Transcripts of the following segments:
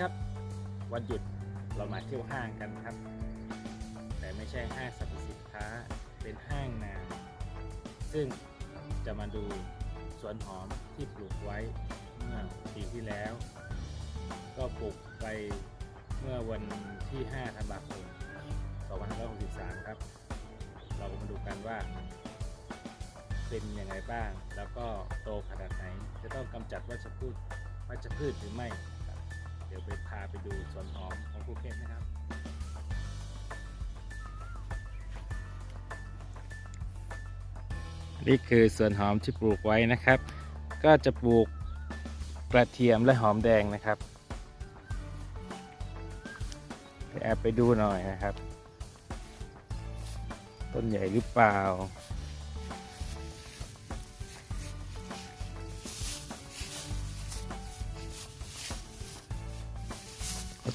ครับ วันหยุดเรามาเที่ยวห้างกันครับ แต่ไม่ใช่ห้างสรรพสินค้าเป็นห้างนาซึ่งจะมาดูสวนหอมที่ปลูกไว้เมื่อปีที่แล้ว ก็ปลูกไปเมื่อวันที่ 5 ธันวาคม 2563 ครับ เราก็มาดูกันว่า เป็นยังไงบ้าง แล้วก็โตขนาดไหน จะต้องกำจัดวัชพืชวัชพืชหรือไม่ ดี๋ยวไปพาไปดูสวนหอมของภูเก็ตนะครับ นี่คือสวนหอมที่ปลูกไว้นะครับ ก็จะปลูกกระเทียมและหอมแดงนะครับไปแอบไปดูหน่อยนะครับ ต้นใหญ่หรือเปล่า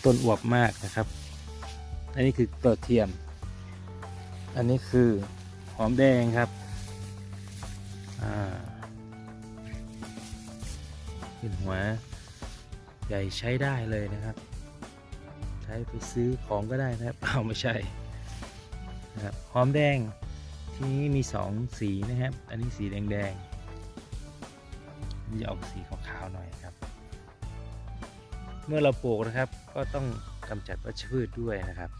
ต้นอวบมากนะครับ อันนี้คือกระเทียม อันนี้คือหอมแดงครับอ่าขึ้นหัวใหญ่ใช้ได้เลยนะครับ ใช้ไปซื้อของก็ได้นะครับเอาไม่ใช่นะครับหอมแดงที่นี้มีสองสีนะครับ อันนี้สีแดงๆอันนี่จะออกสีขาวๆหน่อยครับ เมื่อเราปลูกนะครับ ก็ต้องกำจัดวัชพืชด้วยนะครับ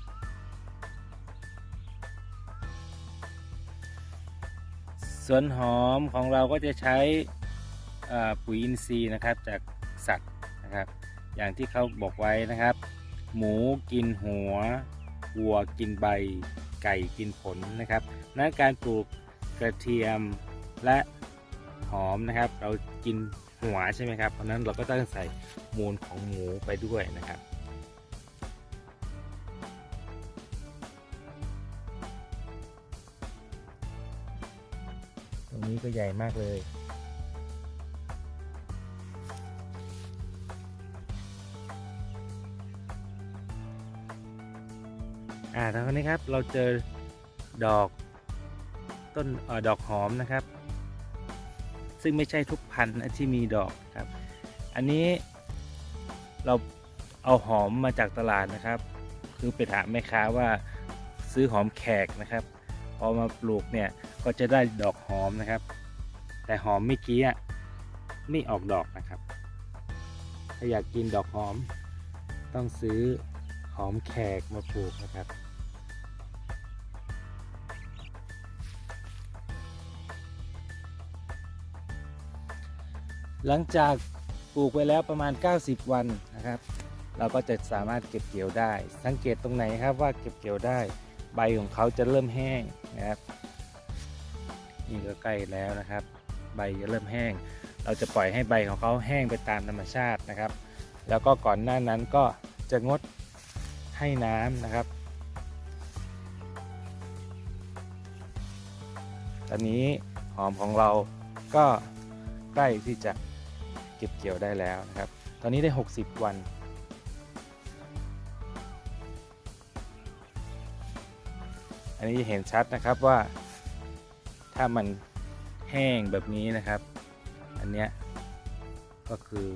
สวนหอมของเราก็จะใช้ปุ๋ยอินทรีย์นะครับจากสัตว์นะครับ อย่างที่เขาบอกไว้นะครับ หมูกินหัววัวกินใบ ไก่กินผลนะครับนั้นการปลูกกระเทียมและหอมนะครับ เรากิน หัวใช่ไหมครับ เพราะนั้นเราก็ต้องใส่มูลของหมูไปด้วยนะครับตรงนี้ก็ใหญ่มากเลยอ่าทางนี้ครับเราเจอดอกต้นออดอกหอมนะครับ ซึ่งไม่ใช่ทุกพันธุ์ที่มีดอกครับ อันนี้เราเอาหอมมาจากตลาดนะครับ คือไปถามแม่ค้าว่าซื้อหอมแขกนะครับ พอมาปลูกเนี่ยก็จะได้ดอกหอมนะครับ แต่หอมเมื่อกี้ไม่ออกดอกนะครับ ถ้าอยากกินดอกหอม ต้องซื้อหอมแขกมาปลูกนะครับ หลังจากปลูกไปแล้วประมาณ 90 วันนะครับ เราก็จะสามารถเก็บเกี่ยวได้ สังเกตตรงไหนครับว่าเก็บเกี่ยวได้ ใบของเขาจะเริ่มแห้งนะครับ นี่ก็ใกล้แล้วนะครับ ใบจะเริ่มแห้ง เราจะปล่อยให้ใบของเขาแห้งไปตามธรรมชาตินะครับ แล้วก็ก่อนหน้านั้นก็จะงดให้น้ำนะครับ ตอนนี้หอมของเราก็ใกล้ที่จะ เก็บเกี่ยวได้แล้วนะครับ ตอนนี้ได้ 60 วัน อันนี้จะเห็นชัดนะครับว่า ถ้ามันแห้งแบบนี้นะครับ อันเนี้ยก็คือ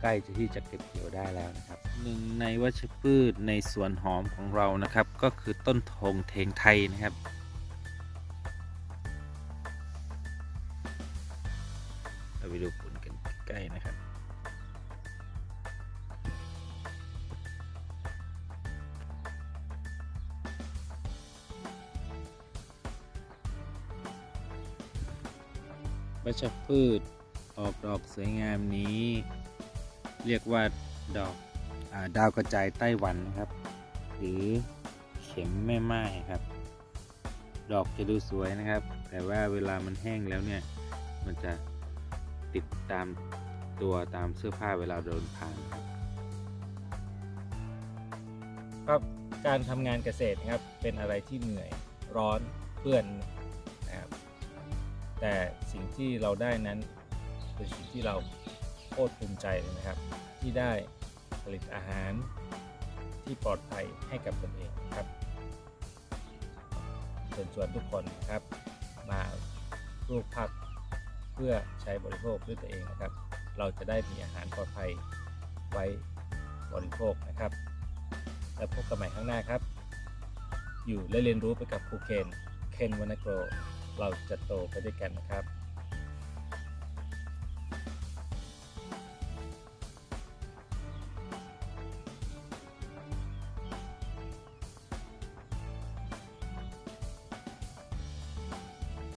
ใกล้จะที่จะเก็บเกี่ยวได้แล้วนะครับหนึ่งในวัชพืชในสวนหอมของเรานะครับ ก็คือต้นทงเทงไทยนะครับ เราไปดูผล ใกล้นะครับวัชพืชออกดอกสวยงามนี้ เรียกว่าดอกอดาวกระจายไต้หวันนะครับ หรือเข็มแม่ไม้ครับ ดอกจะดูสวยนะครับ แต่ว่าเวลามันแห้งแล้วเนี่ย มันจะ ติดตามตัวตามเสื้อผ้าเวลาเดินผ่านครับ ครับการทำงานเกษตรครับเป็นอะไรที่เหนื่อยร้อนเปื้อนนะครับแต่สิ่งที่เราได้นั้นเป็นสิ่งที่เราโคตรภูมิใจเลยนะครับ ที่ได้ผลิตอาหารที่ปลอดภัยให้กับตนเองครับเชิญชวนทุกคนนะครับ มาปลูกผัก พื่อใช้บริโภคด้วยตัวเองนะครับ เราจะได้มีอาหารปลอดภัยไว้บริโภคนะครับ แล้วพบกันใหม่ข้างหน้าครับ อยู่และเรียนรู้ไปกับครูเคน เคนวรรณโกรเราจะโตไปด้วยกันนะครับ